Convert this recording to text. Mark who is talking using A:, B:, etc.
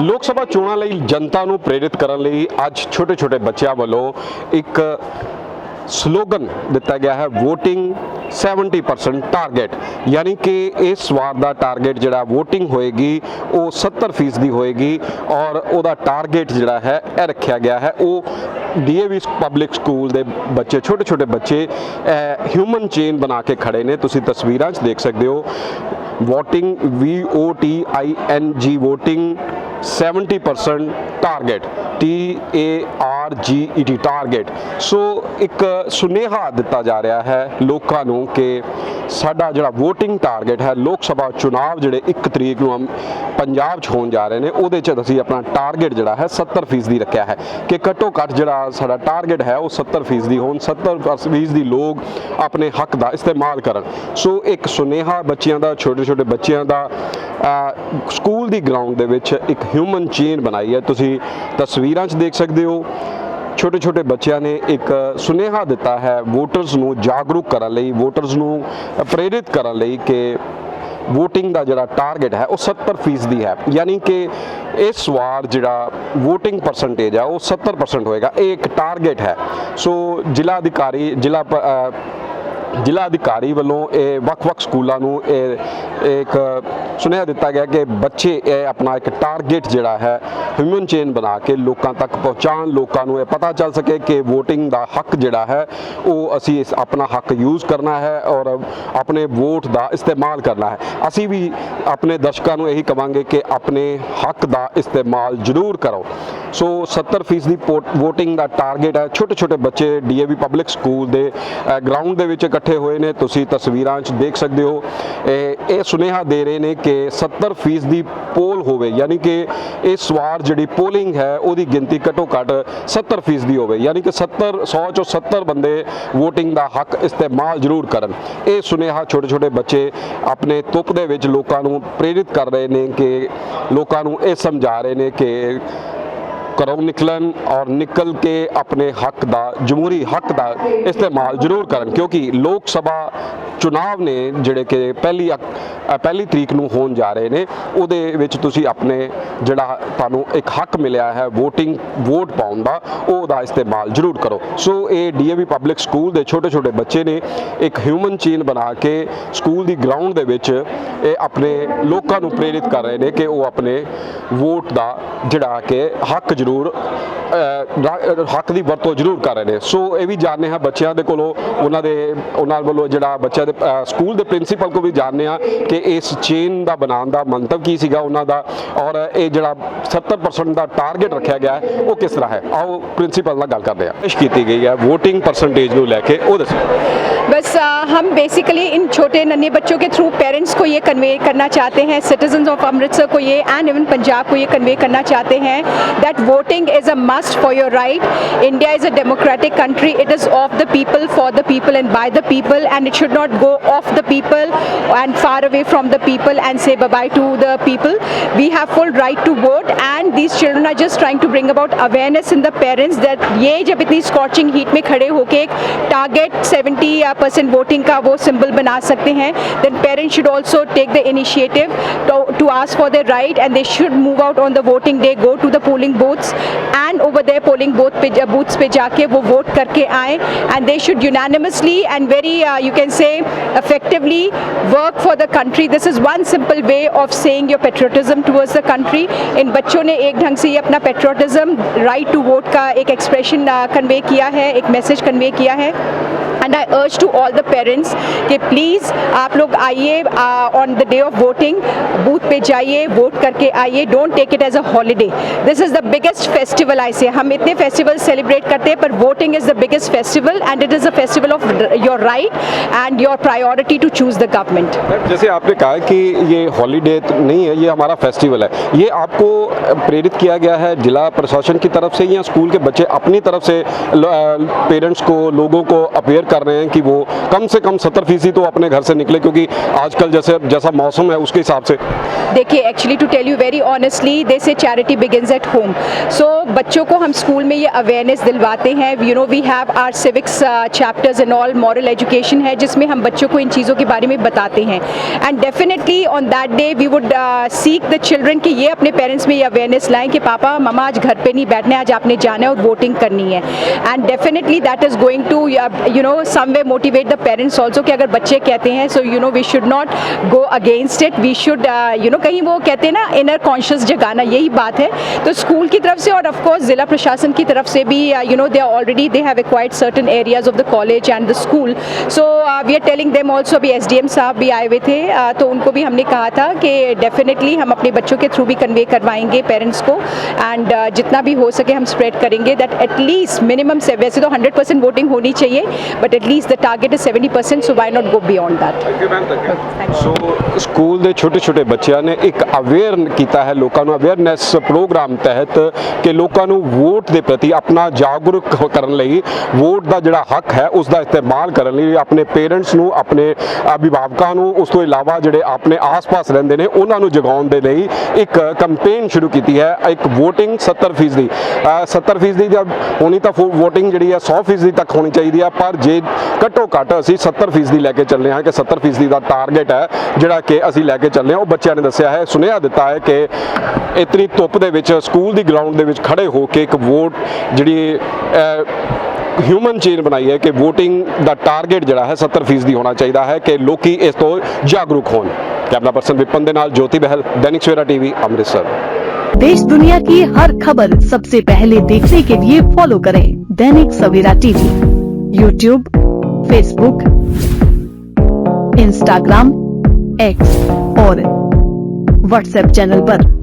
A: ਲੋਕ ਸਭਾ ਚੋਣਾਂ ਲਈ ਜਨਤਾ ਨੂੰ ਪ੍ਰੇਰਿਤ ਕਰਨ ਲਈ ਅੱਜ ਛੋਟੇ-ਛੋਟੇ ਬੱਚਿਆਂ ਵੱਲੋਂ ਇੱਕ ਸਲੋਗਨ ਦਿੱਤਾ ਗਿਆ ਹੈ VOTING 70% ਟਾਰਗੇਟ ਯਾਨੀ ਕਿ ਇਸ ਵਾਰ ਦਾ ਟਾਰਗੇਟ ਜਿਹੜਾ VOTING ਹੋਏਗੀ ਉਹ 70% ਦੀ ਹੋਏਗੀ ਔਰ ਉਹਦਾ ਟਾਰਗੇਟ ਜਿਹੜਾ ਹੈ ਇਹ ਰੱਖਿਆ ਗਿਆ ਹੈ ਉਹ DAV ਪਬਲਿਕ ਸਕੂਲ ਦੇ ਬੱਚੇ ਛੋਟੇ ਛੋਟੇ ਬੱਚੇ ਹਿਊਮਨ ਚੇਨ ਬਣਾ ਕੇ ਖੜੇ ਨੇ ਤੁਸੀਂ ਤਸਵੀਰਾਂ 'ਚ ਦੇਖ ਸਕਦੇ ਹੋ VOTING V O T I N G VOTING 70% target T A R G E T target so ਇੱਕ ਸੁਨੇਹਾ ਦਿੱਤਾ ਜਾ ਰਿਹਾ ਹੈ ਲੋਕਾਂ ਨੂੰ ਕਿ ਸਾਡਾ ਜਿਹੜਾ VOTING ਟਾਰਗੇਟ ਹੈ ਲੋਕ ਸਭਾ ਚੋਣਾਂ ਜਿਹੜੇ 1 ਤਰੀਕ ਨੂੰ ਪੰਜਾਬ 'ਚ ਹੋਣ ਜਾ ਰਹੇ ਨੇ ਉਹਦੇ 'ਚ ਅਸੀਂ ਆਪਣਾ ਟਾਰਗੇਟ ਜਿਹੜਾ ਹੈ 70% ਦੀ ਰੱਖਿਆ ਹੈ ਕਿ ਘੱਟੋ ਘੱਟ ਜਿਹੜਾ ਸਾਡਾ ਟਾਰਗੇਟ ਹੈ ਉਹ 70% ਦੀ ਹੋਣ 70% ਦੀ ਲੋਕ ਆਪਣੇ ਹੱਕ ਦਾ ਇਸਤੇਮਾਲ ਕਰਨ ਸੋ ਇੱਕ ਸੁਨੇਹਾ ਬੱਚਿਆਂ ਦਾ ਛੋਟੇ ਛੋਟੇ ਬੱਚਿਆਂ ਦਾ ਸਕੂਲ ਦੀ ਗਰਾਊਂਡ ਦੇ ਵਿੱਚ ਇੱਕ ਹਿਊਮਨ ਚੇਨ ਬਣਾਈ ਹੈ ਤੁਸੀਂ ਤਸਵੀਰਾਂ 'ਚ ਦੇਖ ਸਕਦੇ ਹੋ ਛੋਟੇ ਛੋਟੇ ਬੱਚਿਆਂ ਨੇ ਇੱਕ ਸੁਨੇਹਾ ਦਿੱਤਾ ਹੈ ਵੋਟਰਸ ਨੂੰ ਜਾਗਰੂਕ ਕਰਨ ਲਈ ਵੋਟਰਸ ਨੂੰ ਪ੍ਰੇਰਿਤ ਕਰਨ ਲਈ ਕਿ VOTING ਦਾ ਜਿਹੜਾ ਟਾਰਗੇਟ ਹੈ ਉਹ 70% ਦੀ ਹੈ ਯਾਨੀ ਕਿ ਇਸ ਵਾਰ ਜਿਹੜਾ VOTING ਪਰਸੈਂਟੇਜ ਆ ਉਹ 70% ਹੋਏਗਾ ਇਹ ਇੱਕ ਟਾਰਗੇਟ ਹੈ ਸੋ ਜ਼ਿਲ੍ਹਾ ਅਧਿਕਾਰੀ ਜ਼ਿਲ੍ਹਾ ਜ਼ਿਲ੍ਹਾ ਅਧਿਕਾਰੀ ਵੱਲੋਂ ਇਹ ਵੱਖ-ਵੱਖ ਸਕੂਲਾਂ ਨੂੰ ਇਹ ਇੱਕ ਸੁਨੇਹਾ ਦਿੱਤਾ ਗਿਆ ਕਿ ਬੱਚੇ ਇਹ ਆਪਣਾ ਇੱਕ ਟਾਰਗੇਟ ਜਿਹੜਾ ਹੈ ਹਿਊਮਨ ਚੇਨ ਬਣਾ ਕੇ ਲੋਕਾਂ ਤੱਕ ਪਹੁੰਚਾਣ ਲੋਕਾਂ ਨੂੰ ਇਹ ਪਤਾ ਚੱਲ ਸਕੇ ਕਿ VOTING ਦਾ ਹੱਕ ਜਿਹੜਾ ਹੈ ਉਹ ਅਸੀਂ ਇਸ ਆਪਣਾ ਹੱਕ ਯੂਜ਼ ਕਰਨਾ ਹੈ ਔਰ ਆਪਣੇ ਵੋਟ ਦਾ ਇਸਤੇਮਾਲ ਕਰਨਾ ਹੈ ਅਸੀਂ ਵੀ ਆਪਣੇ ਦਰਸ਼ਕਾਂ ਨੂੰ ਇਹੀ ਕਵਾਂਗੇ ਕਿ ਆਪਣੇ ਹੱਕ ਦਾ ਇਸਤੇਮਾਲ ਜ਼ਰੂਰ ਕਰੋ ਸੋ 70% ਦੀ VOTING ਦਾ ਟਾਰਗੇਟ ਹੈ ਛੋਟੇ ਛੋਟੇ ਬੱਚੇ ਡੀਏਵੀ ਪਬਲਿਕ ਸਕੂਲ ਦੇ ਗਰਾਊਂਡ ਦੇ ਵਿੱਚ ਇਕੱਠੇ ਹੋਏ ਨੇ ਤੁਸੀਂ ਤਸਵੀਰਾਂ 'ਚ ਦੇਖ ਸਕਦੇ ਹੋ ਇਹ ਸੁਨੇਹਾ ਦੇ ਰਹੇ ਨੇ ਕਿ 70% ਦੀ ਪੋਲ ਹੋਵੇ ਯਾਨੀ ਕਿ ਇਸ ਵਾਰ ਜਿਹੜੀ ਪੋਲਿੰਗ ਹੈ ਉਹਦੀ ਗਿਣਤੀ ਘਟੋ ਘਟ 70% ਦੀ ਹੋਵੇ ਯਾਨੀ ਕਿ 70 100 ਚੋਂ 70 ਬੰਦੇ VOTING ਦਾ ਹੱਕ ਇਸਤੇਮਾਲ ਜ਼ਰੂਰ ਕਰਨ ਇਹ ਸੁਨੇਹਾ ਛੋਟੇ ਛੋਟੇ ਬੱਚੇ ਆਪਣੇ ਤੁਪ ਦੇ ਵਿੱਚ ਲੋਕਾਂ ਨੂੰ ਪ੍ਰੇਰਿਤ ਕਰ ਰਹੇ ਨੇ ਕਿ ਲੋਕਾਂ ਨੂੰ ਇਹ ਸਮਝਾ ਰਹੇ ਨੇ ਕਿ ਘਰੋਂ ਨਿਕਲਣ ਔਰ ਨਿਕਲ ਕੇ ਆਪਣੇ ਹੱਕ ਦਾ ਜਮਹੂਰੀ ਹੱਕ ਦਾ ਇਸਤੇਮਾਲ ਜ਼ਰੂਰ ਕਰਨ ਕਿਉਂਕਿ ਲੋਕ ਸਭਾ ਚੋਣਾਂ ਨੇ ਜਿਹੜੇ ਕਿ ਪਹਿਲੀ ਪਹਿਲੀ ਤਰੀਕ ਨੂੰ ਹੋਣ ਜਾ ਰਹੇ ਨੇ ਉਹਦੇ ਵਿੱਚ ਤੁਸੀਂ ਆਪਣੇ ਜਿਹੜਾ ਤੁਹਾਨੂੰ ਇੱਕ ਹੱਕ ਮਿਲਿਆ ਹੈ VOTING ਵੋਟ ਪਾਉਣ ਦਾ ਉਹਦਾ ਇਸਤੇਮਾਲ ਜ਼ਰੂਰ ਕਰੋ ਸੋ ਇਹ ਡੀਏਵੀ ਪਬਲਿਕ ਸਕੂਲ ਦੇ ਛੋਟੇ ਛੋਟੇ ਬੱਚੇ ਨੇ ਇੱਕ ਹਿਊਮਨ ਚੇਨ ਬਣਾ ਕੇ ਸਕੂਲ ਦੀ ਗਰਾਊਂਡ ਦੇ ਵਿੱਚ ਇਹ ਆਪਣੇ ਲੋਕਾਂ ਨੂੰ ਪ੍ਰੇਰਿਤ ਕਰ ਰਹੇ ਨੇ ਕਿ ਉਹ ਆਪਣੇ ਵੋਟ ਦਾ ਜਿਹੜਾ ਕਿ ਹੱਕ ਜ਼ਰੂਰ ਹੱਕ ਦੀ ਵਰਤੋਂ ਜ਼ਰੂਰ ਕਰ ਰਹੇ ਨੇ ਸੋ ਇਹ ਵੀ ਜਾਣਦੇ ਹਾਂ ਬੱਚਿਆਂ ਦੇ ਕੋਲੋਂ ਉਹਨਾਂ ਦੇ ਉਹਨਾਂ ਵੱਲੋਂ ਜਿਹੜਾ ਬੱਚਾ ਦੇ ਸਕੂਲ ਦੇ ਪ੍ਰਿੰਸੀਪਲ ਕੋ ਵੀ ਜਾਣਦੇ ਆ ਕਿ ਇਸ ਚੇਨ ਦਾ ਬਣਾਉਣ ਦਾ ਮੰਤਵ ਕੀ ਸੀਗਾ ਉਹਨਾਂ ਦਾ ਔਰ ਇਹ ਜਿਹੜਾ 70% ਦਾ ਟਾਰਗੇਟ ਰੱਖਿਆ ਗਿਆ ਉਹ ਕਿਸ ਤਰ੍ਹਾਂ ਹੈ ਆਓ ਪ੍ਰਿੰਸੀਪਲ ਨਾਲ ਗੱਲ ਕਰਦੇ ਆ
B: ਪੇਸ਼ ਕੀਤੀ ਗਈ ਹੈ VOTING परसेंटेज ਨੂੰ ਲੈ ਕੇ ਉਹ ਦੱਸੋ बस आ, हम बेसिकली इन छोटे नन्हे बच्चों के थ्रू पेरेंट्स को ये कन्वे करना चाहते हैं सिटीजन ऑफ अमृतसर को ये एंड इवन पंजाब को ये कन्वे करना चाहते हैं that voting is a must for your right India is a democratic country it is of the people for the people and by the people and it should not go off the people and far away from the people and say bye-bye to the people. We have full right to vote and these children are just trying to bring about awareness in the parents that ye jab itni scorching heat mein khade hoke target 70% voting ka wo symbol bana sakte then parents should also take the initiative to, to ask for their right and they should move out on the voting day, go to the polling booths and over there polling booth pe, uh, booths पे wo vote karke aaye and they should unanimously and very uh, you can say effectively work for the country. This is one simple way of saying your patriotism towards the country. in bachcho ne ek dhang se ये apna patriotism, right to vote ka ek expression uh, convey kiya hai ek message convey kiya hai and i urge to all the parents ke please aap log aaiye uh, on the day of voting booth पे जाइए vote करके आइए don't take it as a holiday this is the biggest festival I say हम इतने festival celebrate करते हैं पर voting is the biggest festival and it is a festival of your right and your priority to choose the
A: government जैसे आपने कहा कि ये हॉलीडे तो नहीं है ये हमारा फेस्टिवल है ये आपको प्रेरित किया गया है जिला प्रशासन की तरफ से या स्कूल के बच्चे अपनी तरफ से पेरेंट्स को लोगों को अपेयर कर रहे हैं कि वो कम से कम सत्तर फीसदी तो अपने घर से निकले क्योंकि आजकल जैसे जैसा मौसम है उसके हिसाब
B: से देखिए actually to tell you very honestly they say charity begins at home so बच्चों को हम स्कूल में ये अवेयरनेस दिलवाते हैं you know we have our civics chapters in all moral education है जिसमें हम बच्चों को इन चीज़ों के बारे में बताते हैं and definitely on that day we would seek the children कि ये अपने पेरेंट्स में ये अवेयरनेस लाएं कि पापा ममा आज घर पर नहीं बैठने आज आपने जाना है और वोटिंग करनी है and definitely that is going to you know some way motivate the parents also कि अगर बच्चे कहते हैं so you know we should not go against it we should you know कहीं वो कहते हैं ना इनर कॉन्शियस जगाना यही बात है तो स्कूल की तरफ से और ऑफकोर्स जिला प्रशासन की तरफ से भी you know they are already they have acquired certain areas of the college and the school so we are telling them also अभी एस साहब भी आए हुए थे uh, तो उनको भी हमने कहा था कि डेफिनेटली हम अपने बच्चों के थ्रू भी कन्वे करवाएंगे पेरेंट्स को एंड uh, जितना भी हो सके हम स्प्रेड करेंगे दैट एटलीस्ट मिनिमम से वैसे तो हंड्रेड परसेंट वोटिंग होनी चाहिए but at least the target is seventy percent so why not go beyond
A: that so school ਦੇ छोटे ਛੋਟੇ ਬੱਚੇ ਜਿਹੜਾ ਨੇ ਇੱਕ ਅਵੇਅਰ ਕੀਤਾ ਹੈ ਲੋਕਾਂ ਨੂੰ ਅਵੇਅਰਨੈਸ ਪ੍ਰੋਗਰਾਮ ਤਹਿਤ ਕਿ ਲੋਕਾਂ ਨੂੰ ਵੋਟ ਦੇ ਪ੍ਰਤੀ ਆਪਣਾ ਜਾਗਰੂਕ ਕਰਨ ਲਈ ਵੋਟ ਦਾ ਜਿਹੜਾ ਹੱਕ ਹੈ ਉਸ ਦਾ ਇਸਤੇਮਾਲ ਕਰਨ ਲਈ ਆਪਣੇ ਪੇਰੈਂਟਸ ਨੂੰ ਆਪਣੇ ਅਭਿਭਾਵਕਾਂ ਨੂੰ ਉਸ ਤੋਂ ਇਲਾਵਾ ਜਿਹੜੇ ਆਪਣੇ ਆਸ-ਪਾਸ ਰਹਿੰਦੇ ਨੇ ਉਹਨਾਂ ਨੂੰ ਜਗਾਉਣ ਦੇ ਲਈ ਇੱਕ ਕੈਂਪੇਨ ਸ਼ੁਰੂ ਕੀਤੀ ਹੈ ਇੱਕ VOTING 70% ਦੀ 70% ਦੀ ਹੋਣੀ ਤਾਂ VOTING ਜਿਹੜੀ ਹੈ 100% ਤੱਕ ਹੋਣੀ ਚਾਹੀਦੀ ਹੈ ਪਰ ਜੇ ਘੱਟੋ ਘੱਟ ਅਸੀਂ 70% ਲੈ ਕੇ ਚੱਲੇ ਹਾਂ ਕਿ 70% ਦਾ ਟਾਰਗੇਟ ਹੈ ਜਿਹੜਾ ਕਿ ਅਸੀਂ ਲੈ ਕੇ ਚੱਲੇ ਹਾਂ ਉਹ ਬੱਚਿਆਂ ਨੇ ਦੱਸਿਆ ਹੈ ਸੁਨੇਹਾ ਦਿੱਤਾ ਹੈ ਕਿ ਇਤਨੀ ਧੁੱਪ ਦੇ ਵਿੱਚ ਸਕੂਲ ਦੀ ਗਰਾਊਂਡ ਦੇ ਵਿੱਚ ਖੜੇ ਹੋ ਕੇ ਇੱਕ ਵੋਟ ਜਿਹੜੀ ਹਿਊਮਨ ਚੇਨ ਬਣਾਈ ਹੈ ਕਿ VOTING ਦਾ ਟਾਰਗੇਟ ਜਿਹੜਾ ਹੈ 70% ਦੀ ਹੋਣਾ ਚਾਹੀਦਾ ਹੈ ਕਿ ਲੋਕੀ ਇਸ ਤੋਂ ਜਾਗਰੂਕ ਹੋਣ ਕੈਮਰਾ ਪਰਸਨ ਵਿਪਨ ਦੇ ਨਾਲ ਜੋਤੀ ਬਹਿਲ ਦੈਨਿਕ ਸਵੇਰਾ ਟੀਵੀ ਅੰਮ੍ਰਿਤਸਰ
C: ਦੇਸ਼ ਦੁਨੀਆ दुनिया ਹਰ ਖਬਰ ਸਭ ਤੋਂ ਪਹਿਲੇ देखने ਕੇ ਲਈ ਫੋਲੋ ਕਰੇ Dainik Savera TV YouTube Facebook Instagram X और व्हाट्सएप चैनल पर